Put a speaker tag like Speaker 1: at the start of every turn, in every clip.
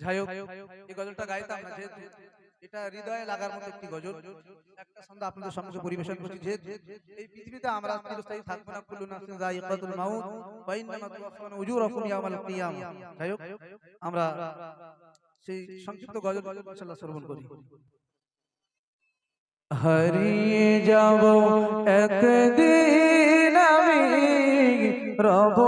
Speaker 1: যাই হোক এই গজলটা গাইতাম না যেহেতু এটা হৃদয়ে লাগার মতো একটি গজল। একটা সন্ধ্যা আপনাদের সম্মুখে পরিবেশন করছি যে এই পৃথিবীতে আমরা চিরস্থায়ী থাকব না কুল্লু নাফসিন যায়িকাতুল মাউত ওয়া ইন্নামা তুওয়াফাউনা উজুরাকুম ইয়াওমাল কিয়ামা। যাই হোক আমরা সেই সংক্ষিপ্ত গজল ইনশাআল্লাহ শ্রবণ করি। হারিয়ে যাব একদিন আমি রব না ভুবনে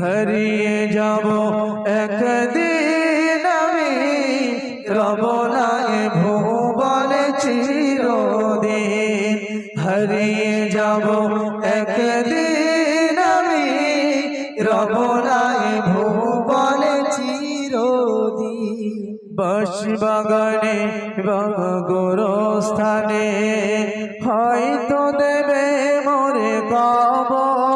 Speaker 1: হারিয়ে যাব একদিন আমি। রব নাই ভুবনে চিরদিন। হারিয়ে যাব একদিন আমি। রব নাই ভুবনে চিরদিন। বাস বাগানে বাগরস্থানে হয়তো দেবে মোরে কবর।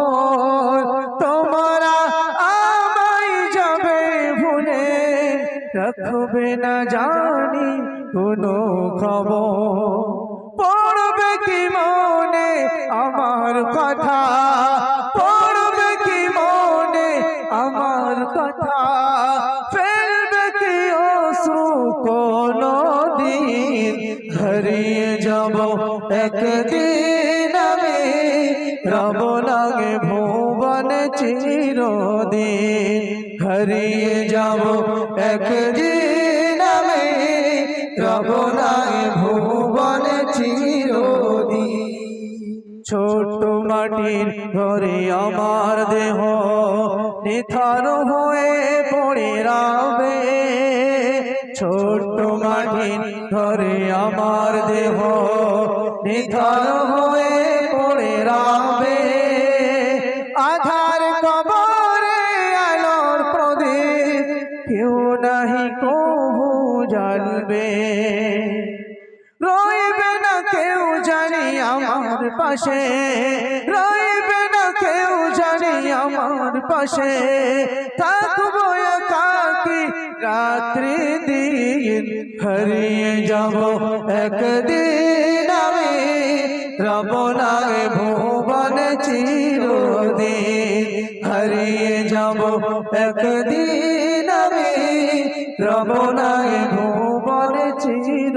Speaker 1: রাখবে না জানি, কোনো খবর। পড়বে কি মনে আমার কথা? পড়বে কি মনে আমার কথা? ফেলবে কি অশ্রু কোনো দিন হারিয়ে যাব একদিন আমি, রব লাগে ভুবন চিরদিন। হারিয়ে যাব একদিন ছোট মাটির ঘরে আমার দেহ নিথার হয়ে পড়ে রাবে। ছোট মাটির ঘরে আমার দেহ নিথার হয়ে পড়ে রাবে। আধার কবরে আলোর প্রদীপ, কেউ নাহি কবু জানবে। আমার পাশে রইবে না কেউ জানি আমার পাশে। থাকব একাকি রাত্রি দিন, হারিয়ে যাব একদিন আমি। রব লাগে ভুবন চিরদিন, হারিয়ে যাব একদিন আমি। রব লাগে ভুবন